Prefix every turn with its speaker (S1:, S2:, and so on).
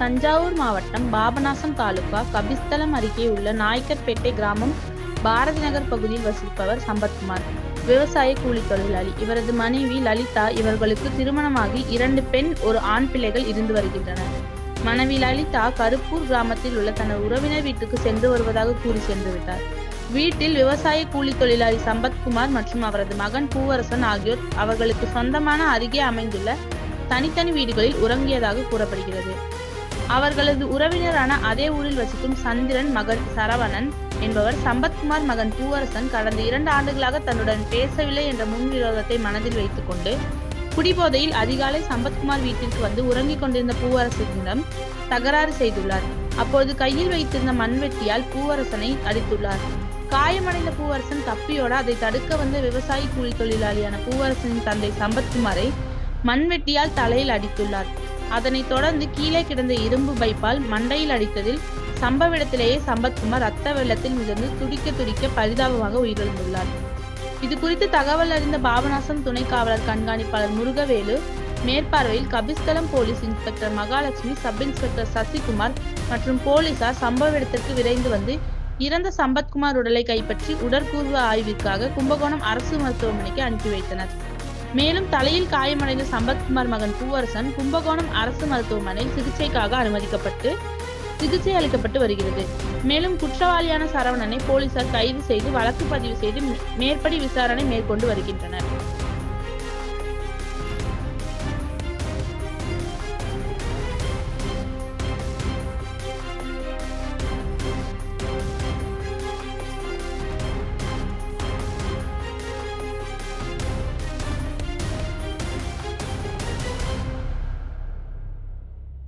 S1: தஞ்சாவூர் மாவட்டம் பாபநாசம் தாலுகா கபிஸ்தலம் அருகே உள்ள நாய்க்கர்பேட்டை கிராமம் பாரதி நகர் பகுதியில் வசிப்பவர் சம்பத்குமார். விவசாய கூலி தொழிலாளி. இவரது மனைவி லலிதா இவர்களுக்கு திருமணமாகி இரண்டு பெண் ஒரு ஆண் பிள்ளைகள் இருந்து வருகின்றனர். மனைவி லலிதா கருப்பூர் கிராமத்தில் உள்ள தனது உறவினர் வீட்டுக்கு சென்று வருவதாக கூறி சென்று விட்டார். வீட்டில் விவசாய கூலி தொழிலாளி சம்பத்குமார் மற்றும் அவரது மகன் பூவரசன் ஆகியோர் அவர்களுக்கு சொந்தமான அருகே அமைந்துள்ள தனித்தனி வீடுகளில் உறங்கியதாக கூறப்படுகிறது. அவர்களது உறவினரான அதே ஊரில் வசிக்கும் சந்திரன் மகன் சரவணன் என்பவர் சம்பத்குமார் மகன் பூவரசன் கடந்த இரண்டு ஆண்டுகளாக தன்னுடன் பேசவில்லை என்ற முன்விரோதத்தை மனதில் வைத்துக்கொண்டு குடிபோதையில் அதிகாலை சம்பத்குமார் வீட்டிற்கு வந்து உறங்கிக் கொண்டிருந்த பூவரசனிடம் தகராறு செய்துள்ளார். அப்போது கையில் வைத்திருந்த மண்வெட்டியால் பூவரசனை அடித்துள்ளார். காயமடைந்த பூவரசன் தப்பியோட அதை தடுக்க வந்த விவசாயி கூலி தொழிலாளியான பூவரசனின் தந்தை சம்பத்குமாரை மண்வெட்டியால் தலையில் அடித்துள்ளார். அதனைத் தொடர்ந்து கீழே கிடந்த இரும்பு பைப்பால் மண்டையில் அடித்ததில் சம்பவ இடத்திலேயே சம்பத்குமார் ரத்த வெள்ளத்தில் மிதந்து துடிக்க துடிக்க பரிதாபமாக உயிரிழந்துள்ளார். இது குறித்து தகவல் அறிந்த பாபநாசம் துணை காவலர் கண்காணிப்பாளர் முருகவேலு மேற்பார்வையில் Kabisthalam police inspector Mahalakshmi sub inspector Sasikumar மற்றும் போலீசார் சம்பவ இடத்திற்கு விரைந்து வந்து இறந்த சம்பத்குமார் உடலை கைப்பற்றி உடற்பூர்வ ஆய்விற்காக கும்பகோணம் அரசு மருத்துவமனைக்கு அனுப்பி வைத்தனர். மேலும் தலையில் காயமடைந்த சம்பத்குமார் மகன் பூவரசன் கும்பகோணம் அரசு மருத்துவமனையில் சிகிச்சைக்காக அனுமதிக்கப்பட்டு சிகிச்சை அளிக்கப்பட்டு வருகிறது. மேலும் குற்றவாளியான சரவணனை போலீசார் கைது செய்து வழக்கு பதிவு செய்து மேற்படி விசாரணை மேற்கொண்டு வருகின்றனர்.